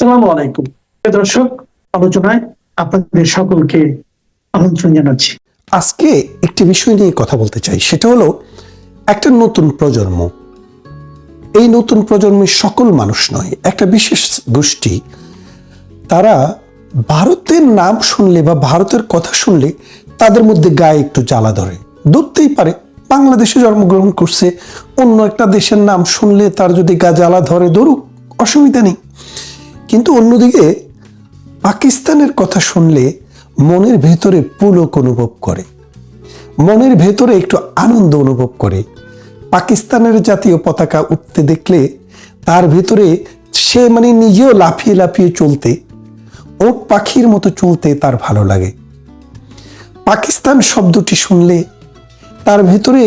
আসসালামু আলাইকুম। দর্শক, আলোচনায় আপনাদের সকলকে আমন্ত্রণ জানাচ্ছি। আজকে একটি বিষয় নিয়ে কথা বলতে চাই। সেটা হলো, একটা নতুন প্রজন্ম। এই নতুন প্রজন্মের সকল মানুষ নয়, একটা বিশেষ গোষ্ঠী। তারা ভারতের নাম শুনলে বা ভারতের কথা শুনলে তাদের মধ্যে গায়ে একটু জ্বালা ধরে। ধরতেই পারে, বাংলাদেশে জন্মগ্রহণ করছে, অন্য একটা দেশের নাম শুনলে তার যদি গা জ্বালা ধরে, ধরুক, অসুবিধা নেই। কিন্তু অন্যদিকে পাকিস্তানের কথা শুনলে মনের ভেতরে পুলক অনুভব করে। মনের ভেতরে একটু আনন্দ অনুভব করে। পাকিস্তানের জাতীয় পতাকা উঠতে দেখলে তার ভেতরে সে মানে নিজেও লাফিয়ে লাফিয়ে চলতে, ওট পাখির মতো চলতে তার ভালো লাগে। পাকিস্তান শব্দটি শুনলে তার ভেতরে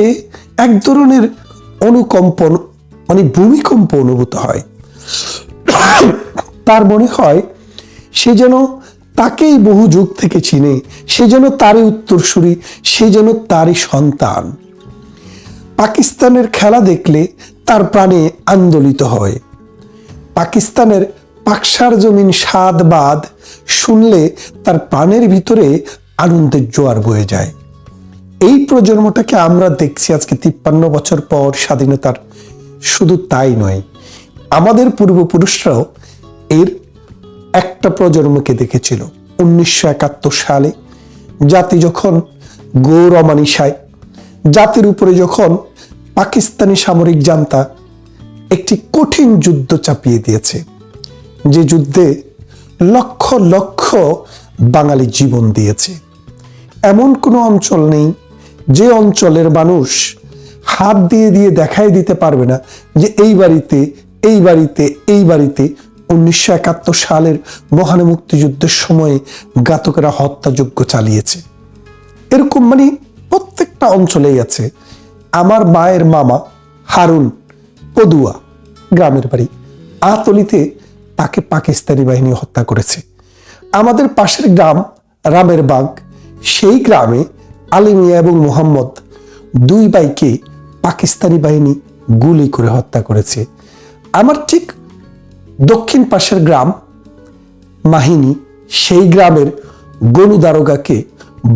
এক ধরনের অনুকম্পন মানে ভূমিকম্প অনুভূত হয়। তার মনে হয় সে যেন তাকেই বহু যুগ থেকে চিনে, সে যেন তারই উত্তরসূরি, সে যেন তারই সন্তান। পাকিস্তানের খেলা দেখলে তার প্রাণে আন্দোলিত হয়। পাকিস্তানের পাকসার জমিন স্বাদ বাদ শুনলে তার প্রাণের ভিতরে আনন্দের জোয়ার বয়ে যায়। এই প্রজন্মটাকে আমরা দেখছি আজকে তিপ্পান্ন বছর পর স্বাধীনতার। শুধু তাই নয়, আমাদের পূর্বপুরুষরাও এর একটা প্রজন্মকে দেখেছিল উনিশশো একাত্তর সালে। জাতি যখন গৌরমানিসায় জাতির উপরে যখন পাকিস্তানি সামরিক জান্তা একটি কঠিন যুদ্ধ চাপিয়ে দিয়েছে, যে যুদ্ধে লক্ষ লক্ষ বাঙালি জীবন দিয়েছে। এমন কোনো অঞ্চল নেই যে অঞ্চলের মানুষ হাত দিয়ে দিয়ে দেখাই দিতে পারবে না যে এই বাড়িতে এই বাড়িতে এই বাড়িতে উনিশশো একাত্তর সালের মহান মুক্তিযুদ্ধের সময়ে ঘাতকেরা হত্যাযজ্ঞ চালিয়েছে। এরকম মানে প্রত্যেকটা অঞ্চলেই আছে। আমার মায়ের মামা হারুন পদুয়া গ্রামের বাড়ি। আতলিতে তাকে পাকিস্তানি বাহিনী হত্যা করেছে। আমাদের পাশের গ্রাম রামের বাগ, সেই গ্রামে আলিমিয়া এবং মোহাম্মদ দুই ভাইকে পাকিস্তানি বাহিনী গুলি করে হত্যা করেছে। আমার ঠিক দক্ষিণ পাশের গ্রাম মাহিনী সেই গ্রামের গরু দারোগাকে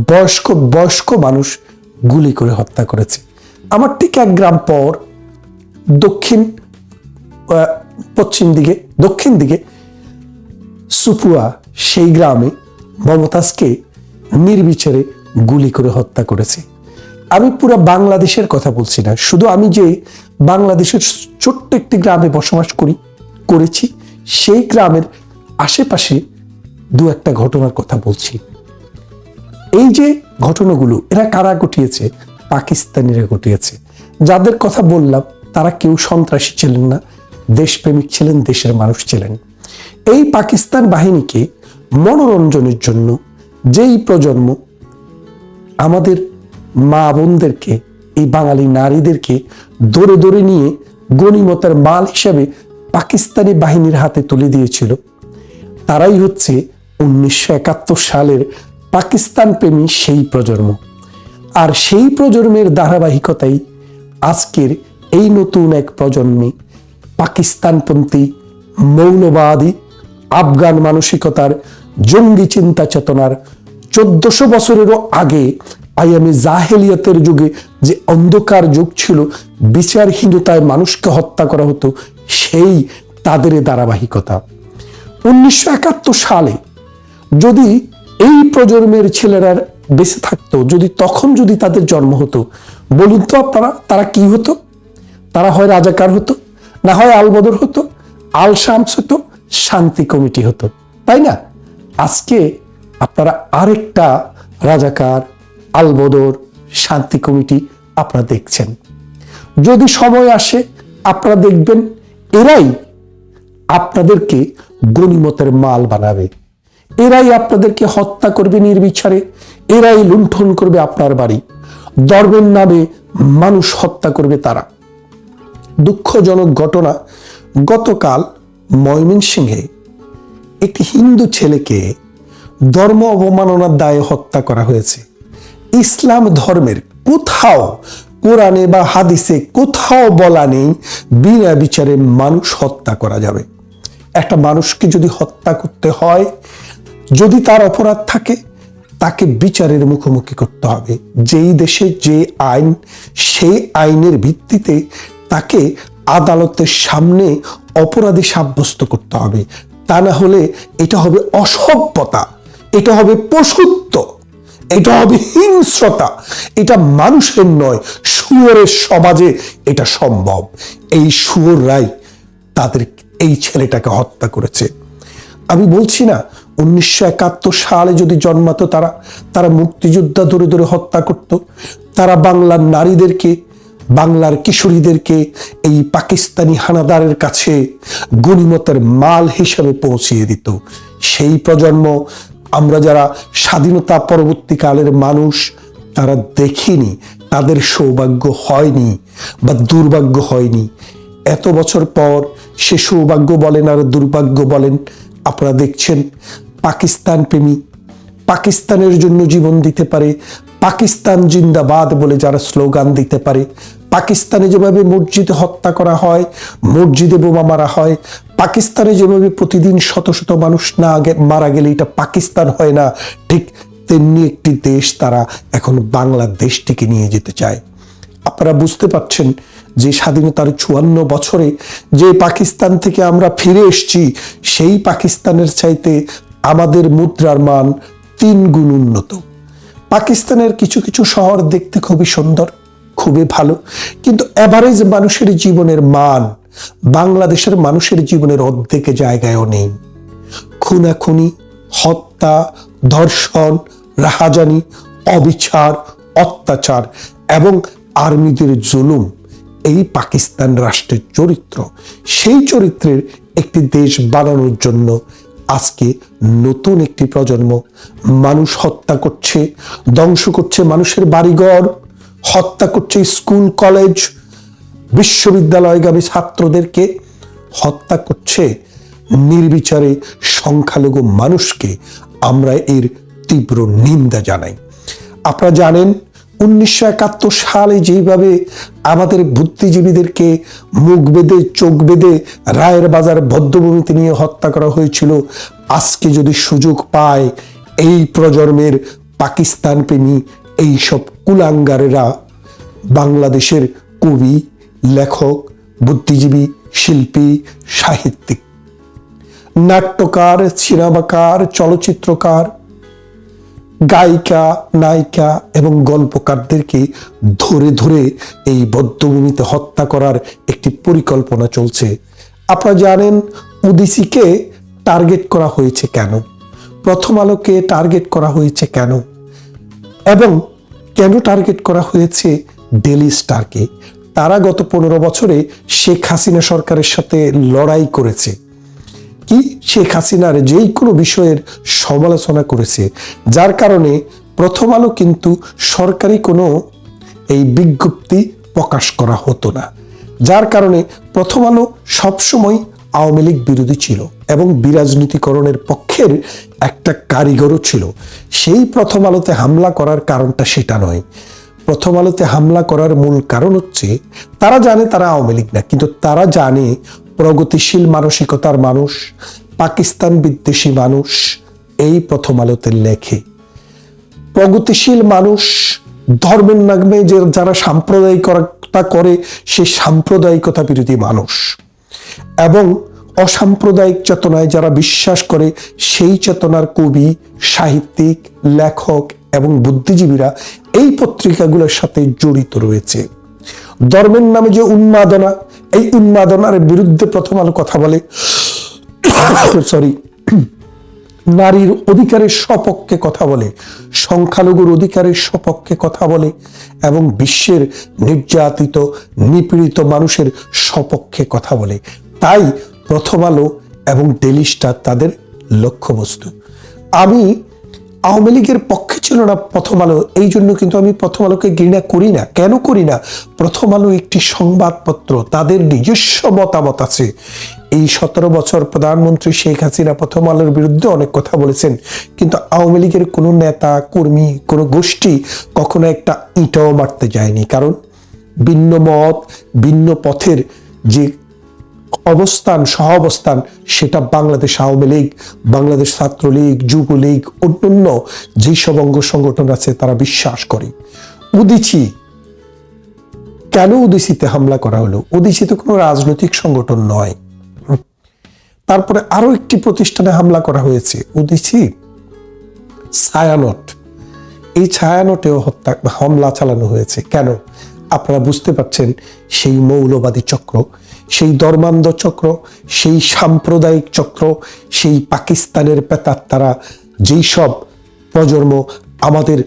বয়স্ক বয়স্ক মানুষ গুলি করে হত্যা করেছে। আমার ঠিক এক গ্রাম পর দক্ষিণ পশ্চিম দিকে, দক্ষিণ দিকে সুপুয়া সেই গ্রামে মমতাজকে নির্বিচারে গুলি করে হত্যা করেছে। আমি পুরো বাংলাদেশের কথা বলছি না, শুধু আমি যে বাংলাদেশের ছোট্ট একটি গ্রামে বসবাস করি করেছি, সেই গ্রামের আশেপাশে দু একটা ঘটনার কথা বলছি। এই যে ঘটনাগুলো, এরা কারা ঘটিয়েছে? পাকিস্তানিরা ঘটিয়েছে। যাদের কথা বললাম, তারা কেউ সন্ত্রাসী ছিলেন না, দেশপ্রেমিক ছিলেন, দেশের মানুষ ছিলেন। এই পাকিস্তান বাহিনীকে মনোরঞ্জনের জন্য যেই প্রজন্ম আমাদের মা বোনদেরকে, এই বাঙালি নারীদেরকে দৌড়ে দৌড়ে নিয়ে গণিমতের মাল হিসেবে পাকিস্তানি বাহিনীর হাতে তুলে দিয়েছিল। তারাই হচ্ছে উনিশশো একাত্তর সালের পাকিস্তান প্রেমী সেই প্রজন্ম। আর সেই প্রজন্মের ধারাবাহিকতাই আজকের এই নতুন এক প্রজন্মে পাকিস্তানপন্থী মৌলবাদী আফগান মানসিকতার জঙ্গি চিন্তা চেতনার চোদ্দশো বছরেরও আগে আইয়ামে জাহেলিয়াতের যুগে যে অন্ধকার যুগ ছিল, বিচারহীনতায় মানুষকে হত্যা করা হতো সেই তাদের ধারাবাহিকতা। উনিশশো একাত্তর সালে যদি এই প্রজন্মের ছেলেরা বেঁচে থাকতো, যদি তখন যদি তাদের জন্ম হতো, বলুন তো আপনারা, তারা কি হতো? তারা হয় রাজাকার হতো, না হয় আলবদর হতো আল শামস হতো, শান্তি কমিটি হতো। তাই না? আজকে আপনারা আরেকটা রাজাকার, আলবদর, শান্তি কমিটি আপনারা দেখছেন। যদি সময় আসে, আপনারা দেখবেন এরাই আপনাদেরকে গণিমতের মাল বানাবে। এরাই আপনাদেরকে হত্যা করবে নির্বিচারে। এরাই লুণ্ঠন করবে আপনার বাড়ি। ধর্মের নামে মানুষ হত্যা করবে তারা। দুঃখজনক ঘটনা গতকাল ময়মনসিংহে একটি হিন্দু ছেলেকে ধর্ম অবমাননার দায়ে হত্যা করা হয়েছে। ইসলাম ধর্মের কোথাও কোরআনে বা হাদিসে কোথাও বলা নেই, বিনা বিচারে মানুষ হত্যা করা যাবে। একটা মানুষকে যদি হত্যা করতে হয়, যদি তার অপরাধ থাকে, তাকে বিচারের মুখোমুখি করতে হবে। যেই দেশে যে আইন, সেই আইনের ভিত্তিতে তাকে আদালতের সামনে অপরাধী সাব্যস্ত করতে হবে। তা না হলে এটা হবে অসভ্যতা, এটা হবে পশুত্ব। এটা হবে হিংস্রতা। এটা মানুষের নয়, শুয়োরের সমাজে এটা সম্ভব। এই শুয়োররাই তাদের এই ছেলেটাকে হত্যা করেছে। আমি বলছি না, উনিশশো একাত্তর সালে যদি জন্মাতো তারা তারা মুক্তিযোদ্ধা ধরে ধরে হত্যা করত। তারা বাংলার নারীদেরকে, বাংলার কিশোরীদেরকে এই পাকিস্তানি হানাদারের কাছে গণিমতের মাল হিসেবে পৌঁছিয়ে দিত। সেই প্রজন্ম আমরা যারা স্বাধীনতা পরবর্তীকালের মানুষ, তারা দেখিনি, তাদের সৌভাগ্য হয়নি বা দুর্ভাগ্য হয়নি। এত বছর পর সে সৌভাগ্য বলেন আর দুর্ভাগ্য বলেন, আপনারা দেখছেন পাকিস্তান প্রেমী পাকিস্তানের জন্য জীবন দিতে পারে পাকিস্তান জিন্দাবাদ বলে যারা স্লোগান দিতে পারে। পাকিস্তানে যেভাবে মসজিদে হত্যা করা হয়, মসজিদে বোমা মারা হয়, পাকিস্তানে যেভাবে প্রতিদিন শত শত মানুষ না মারা গেলে এটা পাকিস্তান হয় না, ঠিক তেমনি একটি দেশ তারা এখন বাংলাদেশটিকে নিয়ে যেতে চায়। আপনারা বুঝতে পারছেন যে স্বাধীনতার চুয়ান্ন বছরে যে পাকিস্তান থেকে আমরা ফিরে এসেছি, সেই পাকিস্তানের চাইতে আমাদের মুদ্রার মান তিন গুণ উন্নত। পাকিস্তানের কিছু কিছু শহর দেখতে খুবই সুন্দর, খুবই ভালো। কিন্তু অ্যাভারেজ মানুষের জীবনের মান বাংলাদেশের মানুষের জীবনের অর্ধেক জায়গায়ও নেই। খুনাখুনি, হত্যা, ধর্ষণ, রাহাজানি, অবিচার, অত্যাচার এবং আর্মিদের জুলুম এই পাকিস্তান রাষ্ট্রের চরিত্র। সেই চরিত্রের একটি দেশ বানানোর জন্য আজকে নতুন একটি প্রজন্ম, মানুষ হত্যা করছে, ধ্বংস করছে মানুষের বাড়িঘর, হত্যা করছে স্কুল, কলেজ, বিশ্ববিদ্যালয়গামী ছাত্রদেরকে, হত্যা করছে নির্বিচারে সংখ্যালঘু মানুষকে। আমরা এর তীব্র নিন্দা জানাই। আপনারা জানেন উনিশশো একাত্তর সালে যেভাবে আমাদের বুদ্ধিজীবীদেরকে মুখ বেঁধে, চোখ বেঁধে রায়ের বাজার বদ্ধভূমিতে নিয়ে হত্যা করা হয়েছিল, আজকে যদি সুযোগ পায় এই প্রজন্মের পাকিস্তান প্রেমী এইসব কুলাঙ্গারেরা, বাংলাদেশের কবি, লেখক, বুদ্ধিজীবী, শিল্পী, সাহিত্যিক। নাট্যকার, সিনেমাকার, চলচ্চিত্রকার গায়িকা, নায়িকা এবং গল্পকারদেরকে ধরে ধরে এই বদ্ধভূমিতে হত্যা করার একটি পরিকল্পনা চলছে। আপনারা জানেন উদিসিকে টার্গেট করা হয়েছে কেন? প্রথম আলোকে টার্গেট করা হয়েছে কেন? এবং কেন টার্গেট করা হয়েছে ডেলি স্টারকে? তারা গত পনেরো বছরে শেখ হাসিনা সরকারের সাথে লড়াই করেছে। কি শেখ হাসিনার যেই কোনো বিষয়ের সমালোচনা করেছে, যার কারণে প্রথম আলো কিন্তু সরকারি কোনো এই বিজ্ঞপ্তি প্রকাশ করা হতো না। যার কারণে প্রথম আলো সবসময় আওয়ামী লীগ বিরোধী ছিল এবং বিরাজনীতিকরণের পক্ষের একটা কারিগরও ছিল। সেই প্রথম আলোতে হামলা করার কারণটা সেটা নয়। প্রথম আলোতে হামলা করার মূল কারণ হচ্ছে, তারা জানে তারা আওয়ামী লীগ না, কিন্তু তারা জানে প্রগতিশীল মানসিকতার মানুষ, পাকিস্তান বিদ্বেষী মানুষ, এই প্রথম আলোতে লেখে। প্রগতিশীল মানুষ, ধর্মের নামে যে যারা সাম্প্রদায়িকতা করে সেই সাম্প্রদায়িকতা বিরোধী মানুষ। এবং অসাম্প্রদায়িক চেতনায় যারা বিশ্বাস করে, সেই চেতনার কবি, সাহিত্যিক, লেখক এবং বুদ্ধিজীবীরা এই পত্রিকাগুলোর সাথে জড়িত রয়েছে। ধর্মের নামে যে উন্মাদনা এই উন্মাদনার বিরুদ্ধে প্রথম আলো কথা বলে। সরি নারীর অধিকারের সপক্ষে কথা বলে, সংখ্যালঘুর অধিকারের সপক্ষে কথা বলে এবং বিশ্বের নির্যাতিত, নিপীড়িত মানুষের সপক্ষে কথা বলে। তাই প্রথম আলো এবং ডেলি স্টার তাদের লক্ষ্যবস্তু। আমি আওয়ামী লীগের পক্ষে ছিল না প্রথম আলো, এই জন্য কিন্তু আমি প্রথম আলোকে ঘৃণা করি না। কেন করি না? প্রথম আলো একটি সংবাদপত্র, তাদের নিজস্ব মতামত আছে। এই সতেরো বছর প্রধানমন্ত্রী শেখ হাসিনা প্রথম আলোর বিরুদ্ধে অনেক কথা বলেছেন, কিন্তু আওয়ামী লীগের কোনো নেতা, কর্মী, কোনো গোষ্ঠী কখনো একটা ইটাও মারতে যায়নি। কারণ ভিন্ন মত, ভিন্ন পথের যে অবস্থান, সহাবস্থান, সেটা বাংলাদেশ আওয়ামী লীগ, বাংলাদেশ ছাত্রলীগ, যুবলীগ, অন্যান্য যেসব অঙ্গ সংগঠন আছে তারা বিশ্বাস করে। উদিচি, কেন উদিচিতে হামলা করা হলো? উদিচি তো কোনো রাজনৈতিক সংগঠন নয়। তারপরে আরও একটি প্রতিষ্ঠানে হামলা করা হয়েছে। উদিচি, ছায়ানট। এই ছায়ানটেও হত্যা, হামলা চালানো হয়েছে। কেন? আপনারা বুঝতে পারছেন সেই মৌলবাদী চক্র সেই ধর্মান্ধ চক্র, সেই সাম্প্রদায়িক চক্র, সেই পাকিস্তানের পেতার তারা, যেই সব প্রজন্ম আমাদের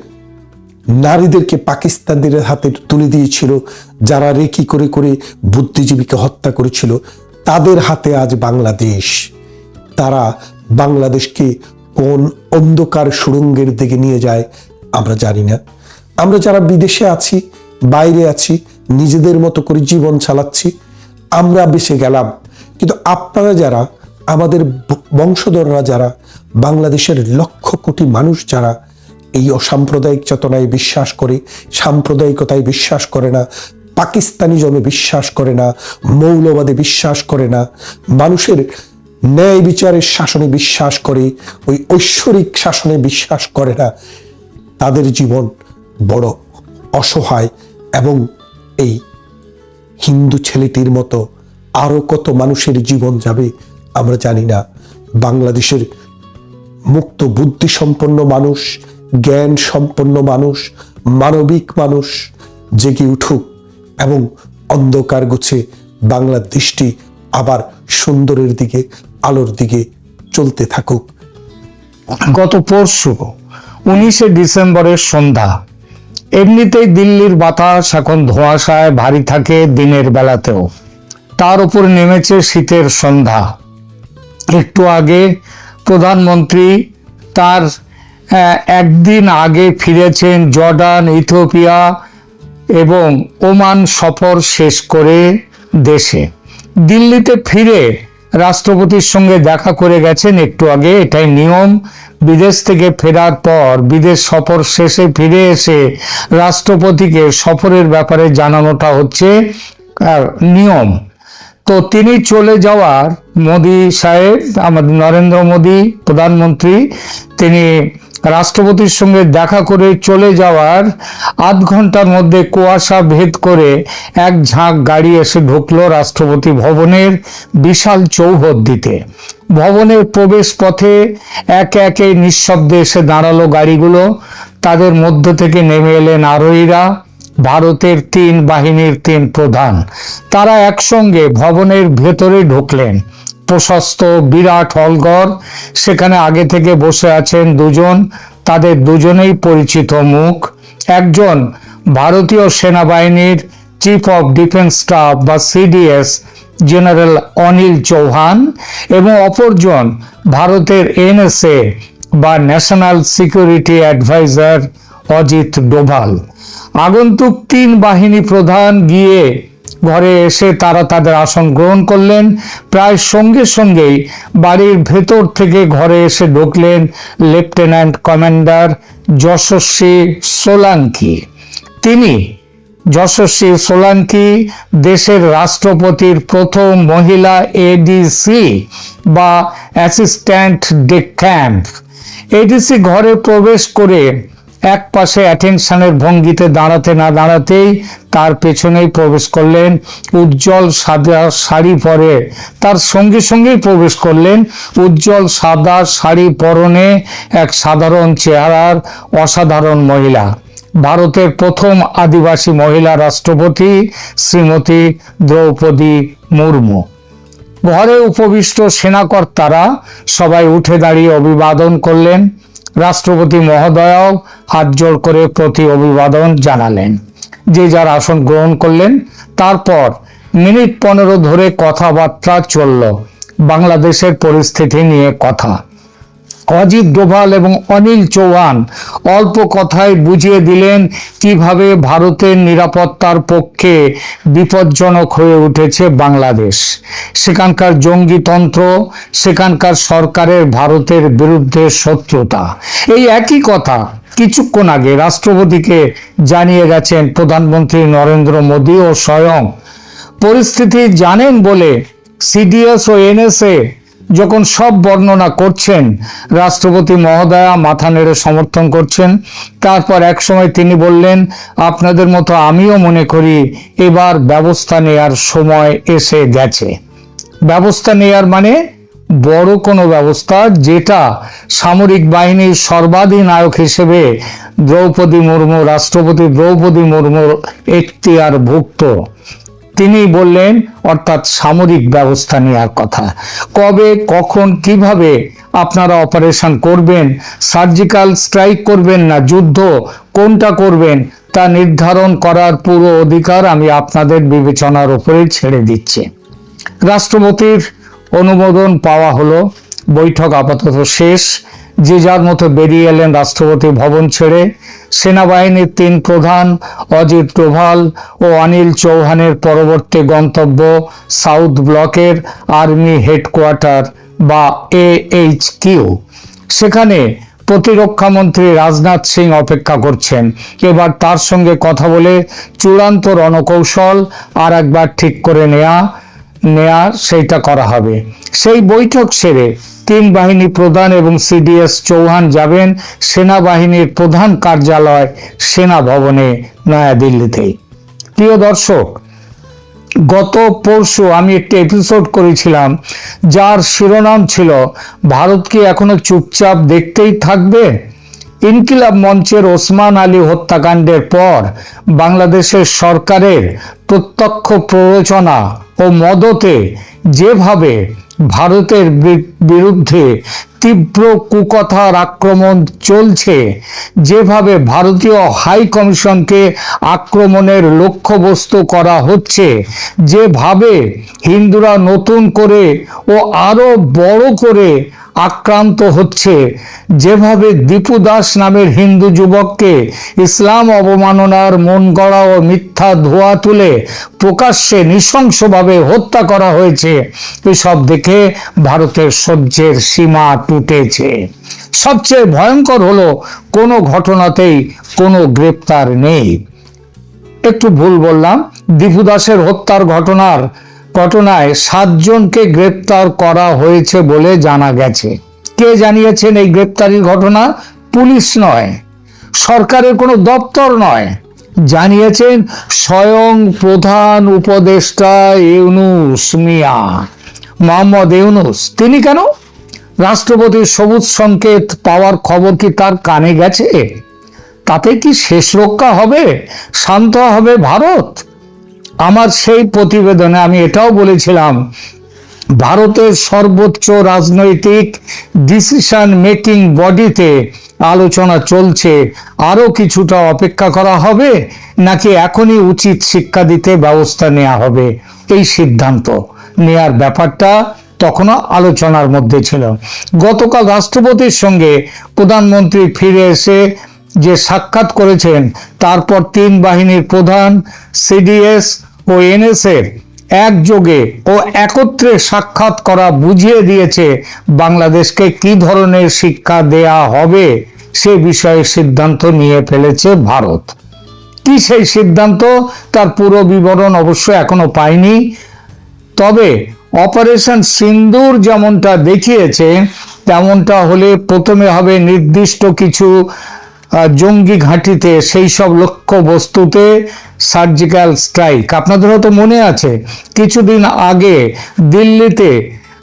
নারীদেরকে পাকিস্তানদের হাতে তুলে দিয়েছিল, যারা রেকি করে করে বুদ্ধিজীবীকে হত্যা করেছিল, তাদের হাতে আজ বাংলাদেশ। তারা বাংলাদেশকে কোন অন্ধকার সুড়ঙ্গের দিকে নিয়ে যায়, আমরা জানি না। আমরা যারা বিদেশে আছি, বাইরে আছি, নিজেদের মতো করে জীবন চালাচ্ছি আমরা বেঁচে গেলাম। কিন্তু আপনারা যারা, আমাদের বংশধররা যারা, বাংলাদেশের লক্ষ কোটি মানুষ যারা, এই অসাম্প্রদায়িক চেতনায় বিশ্বাস করে, সাম্প্রদায়িকতায় বিশ্বাস করে না, পাকিস্তানি জমে বিশ্বাস করে না, মৌলবাদে বিশ্বাস করে না, মানুষের ন্যায় বিচারের শাসনে বিশ্বাস করে, ওই ঐশ্বরিক শাসনে বিশ্বাস করে না, তাদের জীবন বড় অসহায় এবং এই হিন্দু ছেলেটির মতো আরও কত মানুষের জীবন যাবে আমরা জানি না। বাংলাদেশের মুক্ত বুদ্ধি সম্পন্ন মানুষ, জ্ঞান সম্পন্ন মানুষ, মানবিক মানুষ জেগে উঠুক এবং অন্ধকার গুছে বাংলাদেশটি আবার সুন্দরের দিকে, আলোর দিকে চলতে থাকুক। গত পরশু উনিশে ডিসেম্বরের সন্ধ্যা এমনিতেই দিল্লির বাতাস এখন ধোঁয়াশায় ভারী থাকে দিনের বেলাতেও। তার উপর নেমেছে শীতের সন্ধ্যা। একটু আগে প্রধানমন্ত্রী তার একদিন আগে ফিরেছেন জর্ডান, ইথিওপিয়া এবং ওমান সফর শেষ করে দেশে। দিল্লিতে ফিরে রাষ্ট্রপতির সঙ্গে দেখা করে গেছেন একটু আগে, এটাই নিয়ম। বিদেশ থেকে ফেরার পর, বিদেশ সফর শেষে ফিরে এসে রাষ্ট্রপতিকে সফরের ব্যাপারে জানানোটা হচ্ছে নিয়ম। তো তিনি চলে যাওয়ার, মোদি সাহেব আমাদের নরেন্দ্র মোদী, প্রধানমন্ত্রী, তিনি রাষ্ট্রপতির সঙ্গে দেখা করে চলে যাওয়ার আধ ঘণ্টার মধ্যে কুয়াশা ভেদ করে এক ঝাঁক গাড়ি এসে ঢুকলো রাষ্ট্রপতি ভবনের বিশাল চৌহদ্দিতে। ভবনের প্রবেশ পথে একে একে নিঃশব্দে এসে দাঁড়াল গাড়িগুলো। তাদের মধ্য থেকে নেমে এলেন আরোহীরা, ভারতের তিন বাহিনীর তিন প্রধান। তারা একসঙ্গে ভবনের ভেতরে ঢুকলেন। প্রশস্ত বিরাট হলঘর, সেখানে আগে থেকে বসে আছেন দুজন। তাদের দুজনেই পরিচিত মুখ। একজন ভারতীয় সেনাবাহিনীর চিফ অফ ডিফেন্স স্টাফ বা সিডিএস জেনারেল অনিল চৌহান এবং অপরজন ভারতের এনএসএ বা national security adviser Ajit Doval. আগন্তুক তিন বাহিনী প্রধান গিয়ে ঘরে এসে তারা তাদের আসন গ্রহণ করলেন। প্রায় সঙ্গে সঙ্গেই বাড়ির ভেতর থেকে ঘরে এসে ঢুকলেন লেফটেন্যান্ট কমান্ডার যশস্বী সোলাঙ্কি। তিনি যশস্বী সোলাঙ্কি দেশের রাষ্ট্রপতির প্রথম মহিলা এডিসি বা অ্যাসিস্ট্যান্ট ডে ক্যাম্প এডিসি ঘরে প্রবেশ করে এক পাশে অ্যাটেনশনের ভঙ্গিতে দাঁড়াতে না দাঁড়াতেই তার পেছনেই প্রবেশ করলেন উজ্জ্বল সাদা শাড়ি পরে। তার সঙ্গে সঙ্গেই প্রবেশ করলেন উজ্জ্বল সাদা শাড়ি পরনে এক সাধারণ চেহারার অসাধারণ মহিলা। ভারতের প্রথম আদিবাসী মহিলা রাষ্ট্রপতি শ্রীমতী দ্রৌপদী মুর্মু। ঘরে উপবিষ্ট সেনাকর্তারা সবাই উঠে দাঁড়িয়ে অভিবাদন করলেন। রাষ্ট্রপতি মহোদয়ও হাত জোড় করে প্রতি অভিবাদন জানালেন। যে যার আসন গ্রহণ করলেন, তারপর মিনিট পনেরো ধরে কথাবার্তা চলল। বাংলাদেশের পরিস্থিতি নিয়ে কথা। অজিত ডোভাল এবং অনিল চৌহান অল্প কথায় বুঝিয়ে দিলেন কীভাবে ভারতের নিরাপত্তার পক্ষে বিপজ্জনক হয়ে উঠেছে বাংলাদেশ। সেখানকার জঙ্গিতন্ত্র সেখানকার সরকারের ভারতের বিরুদ্ধে শত্রুতা। এই একই কথা কিছুক্ষণ আগে রাষ্ট্রপতিকে জানিয়ে গেছেন প্রধানমন্ত্রী নরেন্দ্র মোদী ও স্বয়ং। পরিস্থিতি জানেন বলে সিডিএস ও এনএসএ যখন সব বর্ণনা করছেন, রাষ্ট্রপতি মহোদয়া মাথা নেড়ে সমর্থন করছেন। তারপর এক সময় তিনি বললেন, আপনাদের মতো আমিও মনে করি এবার ব্যবস্থা নেয়ার সময় এসে গেছে। ব্যবস্থা নেয়ার মানে বড় কোনো ব্যবস্থা, যেটা সামরিক বাহিনীর সর্বাধিনায়ক হিসেবে দ্রৌপদী মুর্মু, রাষ্ট্রপতি দ্রৌপদী মুর্মুর এখতিয়ার ভুক্ত তিনি বললেন, অর্থাৎ সামরিক ব্যবস্থা নেওয়ার কথা। কবে, কখন, কীভাবে আপনারা অপারেশন করবেন, সার্জিক্যাল স্ট্রাইক করবেন না, যুদ্ধ কোনটা করবেন, তা নির্ধারণ করার পুরো অধিকার আমি আপনাদের বিবেচনার উপরে ছেড়ে দিচ্ছি। রাষ্ট্রপতির অনুমোদন পাওয়া হলো। বৈঠক আপাতত শেষ। যে যার মতো বেরিয়ে এলেন রাষ্ট্রপতি ভবন ছেড়ে। সেনাবাহিনীর তিন প্রধান, অজিত ডোভাল ও অনিল চৌহানের পরবর্তী গন্তব্য সাউথ ব্লকের আর্মি হেডকোয়ার্টার বা এইচ কিউ সেখানে প্রতিরক্ষা মন্ত্রী রাজনাথ সিং অপেক্ষা করছেন। এবার তার সঙ্গে কথা বলে চূড়ান্ত রণকৌশল আর একবার ঠিক করে নেয়া নেয়া সেইটা করা হবে। সেই বৈঠক সেরে তিন বাহিনী প্রধান এবং সিডিএস চৌহান যাবেন সেনাবাহিনীর প্রধান কার্যালয় সেনা ভবনে নয়াদিল্লিতেই প্রিয় দর্শক, গত পরশু আমি একটি এপিসোড করেছিলাম যার শিরোনাম ছিল, ভারত কি এখনও চুপচাপ দেখতেই থাকবে? ইনকিলাব মঞ্চের ওসমান আলী হত্যাকাণ্ডের পর বাংলাদেশের সরকারের প্রত্যক্ষ প্ররোচনা ও মদতে যেভাবে ভারতের বিরুদ্ধে তীব্র কুকথার আক্রমণ চলছে, যেভাবে ভারতীয় হাই কমিশনকে আক্রমণের লক্ষ্যবস্তু করা হচ্ছে, যেভাবে হিন্দুরা নতুন করে ও আরও বড় করে আক্রান্ত হচ্ছে। যেভাবে দীপু দাস নামের হিন্দু যুবককে ইসলাম অবমাননার মন গড়া ও মিথ্যা ধোয়া তুলে প্রকাশ্যে নৃশংসভাবে হত্যা করা হয়েছে, এসব দেখে ভারতের সহ্যের সীমা টুটেছে। সবচেয়ে ভয়ঙ্কর হলো, কোনো ঘটনাতেই কোনো গ্রেপ্তার নেই। একটু ভুল বললাম, দীপু দাসের হত্যার ঘটনার ঘটনায় সাতজনকে গ্রেপ্তার করা হয়েছে বলে জানা গেছে। কে জানিয়েছেন এই গ্রেপ্তারির ঘটনা? পুলিশ নয়, সরকারের কোনো দপ্তর নয়, জানিয়েছেন স্বয়ং প্রধান উপদেষ্টা ইউনুস মিয়া। মোহাম্মদ ইউনুস, তিনি কেন? রাষ্ট্রপতির সবুজ সংকেত পাওয়ার খবর কি তার কানে গেছে? তাতে কি শেষ রক্ষা হবে? শান্ত হবে ভারত? আমার সেই প্রতিবেদনে আমি এটাও বলেছিলাম, ভারতের সর্বোচ্চ রাজনৈতিক ডিসিশন মেকিং বডিতে আলোচনা চলছে। আরও কিছুটা অপেক্ষা করা হবে নাকি এখনই উচিত শিক্ষা দিতে ব্যবস্থা নেওয়া হবে? এই সিদ্ধান্ত নেয়ার ব্যাপারটা তখনও আলোচনার মধ্যে ছিল। গতকাল রাষ্ট্রপতির সঙ্গে প্রধানমন্ত্রী ফিরে এসে যে সাক্ষাৎ করেছেন, তারপর তিন বাহিনীর প্রধান সিডিএস ও এনএসএর একযোগে ও একত্রে সাক্ষাৎ করা বুঝিয়ে দিয়েছে বাংলাদেশকে কি ধরনের শিক্ষা দেয়া হবে সে বিষয়ে সিদ্ধান্ত নিয়ে ফেলেছে ভারত। কি সেই সিদ্ধান্ত? তার পুরো বিবরণ অবশ্য এখনও পাইনি। তবে অপারেশন সিন্দুর যেমনটা দেখিয়েছে, তেমনটা হলে প্রথমে হবে নির্দিষ্ট কিছু জঙ্গি ঘাঁটিতে সেই সব লক্ষ্য বস্তুতে সার্জিক্যাল স্ট্রাইক আপনাদের হয়তো মনে আছে, কিছুদিন আগে দিল্লিতে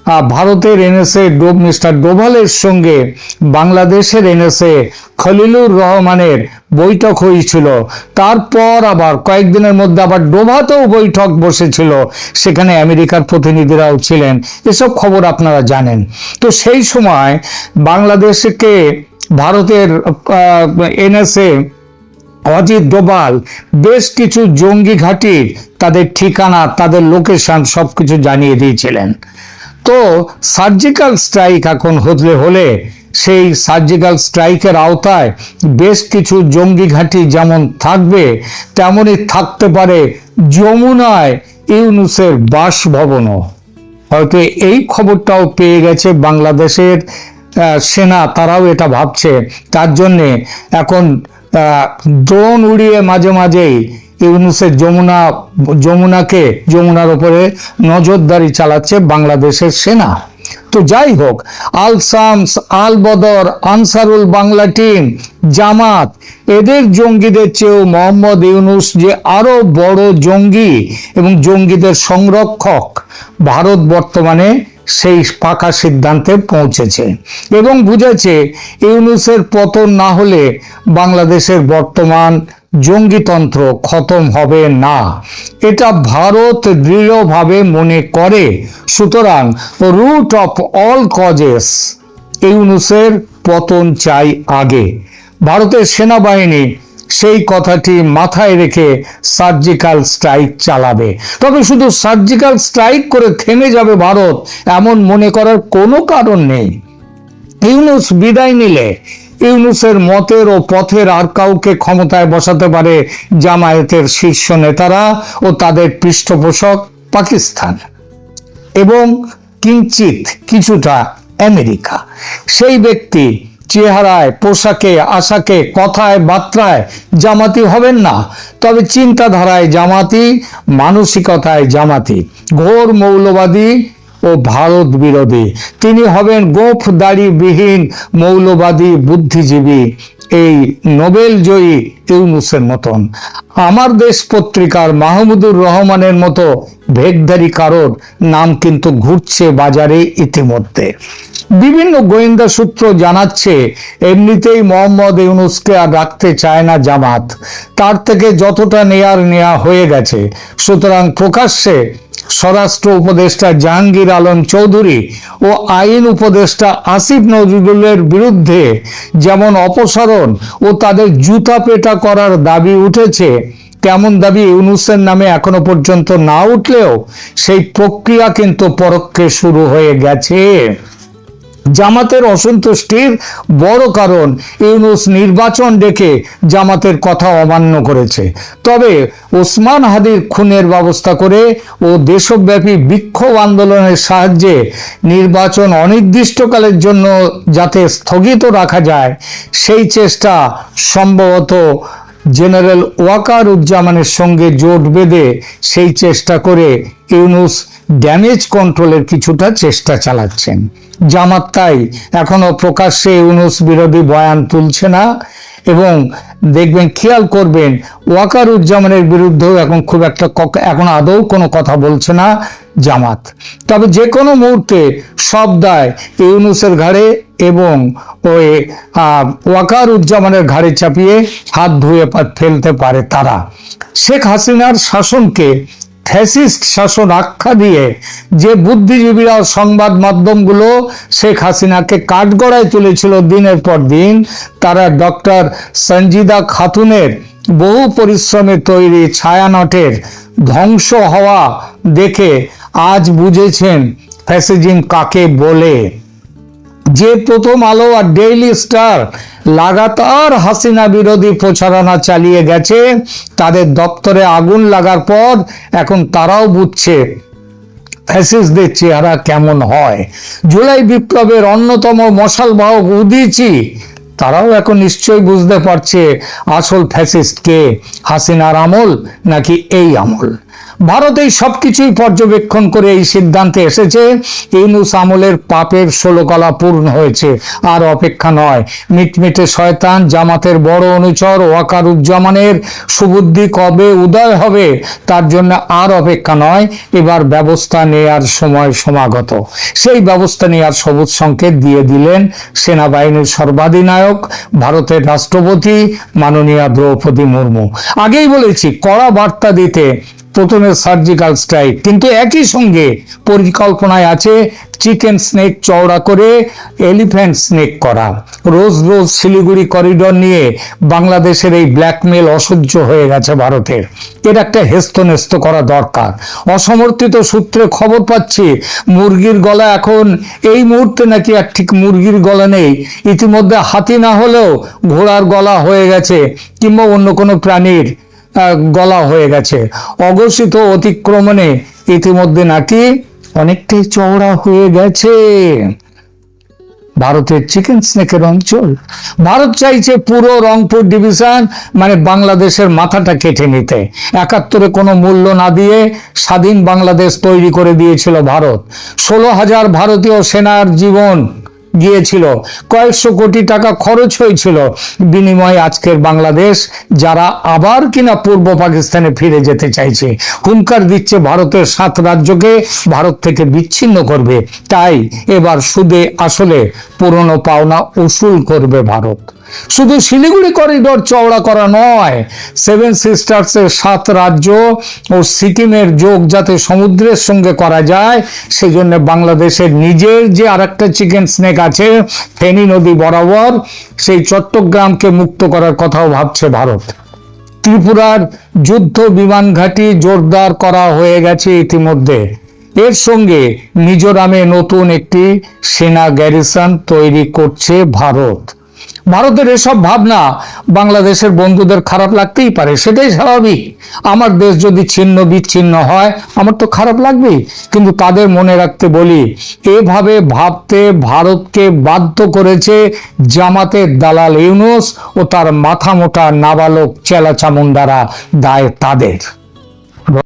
ভারতের এনএসএ ডোব মিস্টার ডোভালের সঙ্গে বাংলাদেশের এনএসএ খলিলুর রহমানের বৈঠক হয়েছিল। তারপর আবার কয়েকদিনের মধ্যে আবার ডোভাতেও বৈঠক বসেছিল। সেখানে আমেরিকার প্রতিনিধিরাও ছিলেন। এসব খবর আপনারা জানেন। তো সেই সময় বাংলাদেশকে ভারতের এনএসএ অজিত ডোভাল বেশ কিছু জঙ্গি ঘাঁটির তাদের ঠিকানা, তাদের লোকেশন সবকিছু জানিয়ে দিয়েছিলেন। তো সার্জিক্যাল স্ট্রাইক এখন হলে হলে সেই সার্জিক্যাল স্ট্রাইকের আওতায় বেশ কিছু জঙ্গি ঘাঁটি যেমন থাকবে, তেমনই থাকতে পারে যমুনায় ইউনুসের বাসভবনও। হয়তো এই খবরটাও পেয়ে গেছে বাংলাদেশের সেনা, তারাও এটা ভাবছে। তার জন্যে এখন ড্রোন উড়িয়ে মাঝে মাঝেই ইউনুসের যমুনা, যমুনাকে, যমুনার উপরে নজরদারি চালাচ্ছে বাংলাদেশের সেনা। তো যাই হোক, আল শামস, আল বদর, আনসারুল বাংলা টিম, জামাত, এদের জঙ্গিদের চেয়েও মোহাম্মদ ইউনুস যে আরও বড় জঙ্গি এবং জঙ্গিদের সংরক্ষক, ভারত বর্তমানে সেই পাকা সিদ্ধান্তে পৌঁছেছে এবং বুঝেছে ইউনুসের পতন না হলে বাংলাদেশের বর্তমান জঙ্গিতন্ত্র খতম হবে না। এটা ভারত দৃঢ়ভাবে মনে করে। সুতরাং রুট অফ অল কজেস ইউনুসের পতন চাই আগে। ভারতের সেনাবাহিনী সেই কথাটি মাথায় রেখে সার্জিক্যাল স্ট্রাইক চালাবে। তবে শুধু সার্জিক্যাল স্ট্রাইক করে থেমে যাবে ভারত, এমন মনে করার কোনো কারণ নেই। ইউনুস বিদায় নিলে ইউনুসের মতের ও পথের আর কাউকে ক্ষমতায় বসাতে পারে জামায়াতের শীর্ষ নেতারা ও তাদের পৃষ্ঠপোষক পাকিস্তান এবং কিঞ্চিত কিছুটা আমেরিকা। সেই ব্যক্তি চেহারায়, পোশাকে, আশাকে, কথায়, বার্তায় জামাতি হবেন না। তবে চিন্তাধারায় জামাতি, মানসিকতায় জামাতি। ঘোর মৌলবাদী ও ভারত বিরোধী। তিনি হবেন গোফ দাড়িবিহীন মৌলবাদী বুদ্ধিজীবী। এই নোবেল জয়ী ইউনুসের মতন। আমার দেশ পত্রিকার মাহমুদুর রহমানের মতো ভেগধারী কারোর নাম কিন্তু ঘুরছে বাজারে ইতিমধ্যে। বিভিন্ন গোয়েন্দা সূত্র জানাচ্ছে, এমনিতেই মোহাম্মদ ইউনুসকে আর রাখতে চায় না জামাত। তার থেকে যতটা নেয়ার নেয়া হয়ে গেছে। সুতরাং প্রকাশ্যে স্বরাষ্ট্র উপদেষ্টা জাহাঙ্গীর আলম চৌধুরী ও আইন উপদেষ্টা আসিফ নজরুলের বিরুদ্ধে যেমন অপসারণ ও তাদের জুতা পেটা করার দাবি উঠেছে, তেমন দাবি ইউনুসের নামে এখনও পর্যন্ত না উঠলেও সেই প্রক্রিয়া কিন্তু পরক্ষে শুরু হয়ে গেছে। জামাতের অসন্তুষ্টির বড় কারণ ইউনুস নির্বাচন ডেকে জামাতের কথা অমান্য করেছে। তবে ওসমান হাদির খুনের ব্যবস্থা করে ও দেশব্যাপী বিক্ষোভ আন্দোলনের সাহায্যে নির্বাচন অনির্দিষ্টকালের জন্য যাতে স্থগিত রাখা যায়, সেই চেষ্টা সম্ভবত জেনারেল ওয়াকার উজ্জামানের সঙ্গে জোট বেঁধে সেই চেষ্টা করে ইউনুস ড্যামেজ কন্ট্রোলের কিছুটা চেষ্টা চালাচ্ছেন। জামাত তাই এখনও প্রকাশ্যে ইউনুস বিরোধী বয়ান তুলছে না। এবং দেখবেন, খেয়াল করবেন ওয়াকার উজ্জামানের বিরুদ্ধেও এখন খুব একটা এখন আদৌ কোনো কথা বলছে না জামাত। তবে যে কোনো মুহূর্তে সব দায় ইউনুসের ঘাড়ে এবং ওই ওয়াকার উজ্জামানের ঘাড়ে চাপিয়ে হাত ধুয়ে ফেলতে পারে তারা। শেখ হাসিনার শাসনকে ফ্যাসিস্ট শাসন আখ্যা দিয়ে যে বুদ্ধিজীবীরা সংবাদ মাধ্যমগুলো শেখ হাসিনাকে কাঠগড়ায় তুলেছিল দিনের পর দিন, তারা ডক্টর সঞ্জিদা খাতুনের বহু পরিশ্রমে তৈরি ছায়ানটের ধ্বংস হওয়া দেখে আজ বুঝেছেন ফ্যাসিজিম কাকে বলে। যে প্রথম আলো আর ডেইলি স্টার লাগাতার হাসিনা বিরোধী প্রচারণা চালিয়ে গেছে, তাদের দপ্তরে আগুন লাগার পর এখন তারাও বুঝছে ফ্যাসিস্টদের চেহারা কেমন হয়। জুলাই বিপ্লবের অন্যতম মশাল বাহক উদিচি, তারাও এখন নিশ্চয়ই বুঝতে পারছে আসল ফ্যাসিস্ট কে হাসিনার আমল নাকি এই আমল। ভারত এই সবকিছুই পর্যবেক্ষণ করে এই সিদ্ধান্তে এসেছে, ইউনুস আমলের পাপের ষোলকলা পূর্ণ হয়েছে। আর অপেক্ষা নয়, মিটমিটে শয়তান জামাতের বড় অনুচর ওয়াকারুজ্জামানের সুবুদ্ধি কবে উদয় হবে, তার জন্য আর অপেক্ষা নয়, এবার ব্যবস্থা নেয়ার সময় সমাগত। সেই ব্যবস্থা নেয়ার সবুজ সংকেত দিয়ে দিলেন সেনাবাহিনীর সর্বাধিনায়ক, ভারতের রাষ্ট্রপতি মাননীয়া দ্রৌপদী মুর্মু। আগেই বলেছি, কড়া বার্তা দিতে প্রথমে সার্জিক্যাল স্ট্রাইক কিন্তু একই সঙ্গে পরিকল্পনায় আছে চিকেন স্নেক চওড়া করে এলিফ্যান্ট স্নেক করা। রোজ রোজ শিলিগুড়ি করিডোর নিয়ে বাংলাদেশের এই ব্ল্যাকমেল অসহ্য হয়ে গেছে ভারতের। এর একটা হেস্তনেস্ত করা দরকার। অসমর্থিত সূত্রে খবর পাচ্ছি, মুরগির গলা এখন এই মুহূর্তে নাকি আর ঠিক মুরগির গলা নেই। ইতিমধ্যে হাতি না হলেও ঘোড়ার গলা হয়ে গেছে, কিংবা অন্য কোনো প্রাণীর গলা হয়ে গেছে। অঘোষিত অতিক্রমণে ইতিমধ্যে নাকি অনেকটাই চওড়া হয়ে গেছে। ভারতের চিকেন স্নেকের অঞ্চল। ভারত চাইছে পুরো রংপুর ডিভিশন মানে বাংলাদেশের মাথাটা কেটে নিতে। একাত্তরে কোনো মূল্য না দিয়ে স্বাধীন বাংলাদেশ তৈরি করে দিয়েছিল ভারত। ষোলো হাজার ভারতীয় সেনার জীবন গিয়েছিল। কয়েকশো কোটি টাকা খরচ হয়েছিল। বিনিময়ে আজকের বাংলাদেশ, যারা আবার কিনা পূর্ব পাকিস্তানে ফিরে যেতে চাইছে, হুঙ্কার দিচ্ছে ভারতের সাত রাজ্যকে, ভারত থেকে বিচ্ছিন্ন করবে। তাই এবার সুদে আসলে পুরনো পাওনা উসুল করবে ভারত। শুধু শিলিগুড়ি করিডোর চওড়া করা নয় সেভেন সিস্টার্সের সাত রাজ্য ও সিকিমের যোগ যাতে সমুদ্রের সঙ্গে করা যায়, সেজন্য বাংলাদেশের নিজের যে আরেকটা চিকেন স্নেক আছে, ফেনী নদী বরাবর, সেই চট্টগ্রামকে মুক্ত করার কথাও ভাবছে ভারত। ত্রিপুরার যুদ্ধ বিমান ঘাঁটি জোরদার করা হয়ে গেছে ইতিমধ্যে। এর সঙ্গে মিজোরামে নতুন একটি সেনা গ্যারিসন তৈরি করছে ভারত। ভারতের এসব ভাবনা বাংলাদেশের বন্ধুদের খারাপ লাগতেই পারে, সেটাই স্বাভাবিক। আমার দেশ যদি ছিন্ন বিচ্ছিন্ন হয়, আমার তো খারাপ লাগবেই। কিন্তু তাদের মনে রাখতে বলি, এভাবে ভাবতে ভারতকে বাধ্য করেছে জামাতের দালাল ইউনুস ও তার মাথা মোটা নাবালক চেলা চামুন্ডারা, দায় তাদের।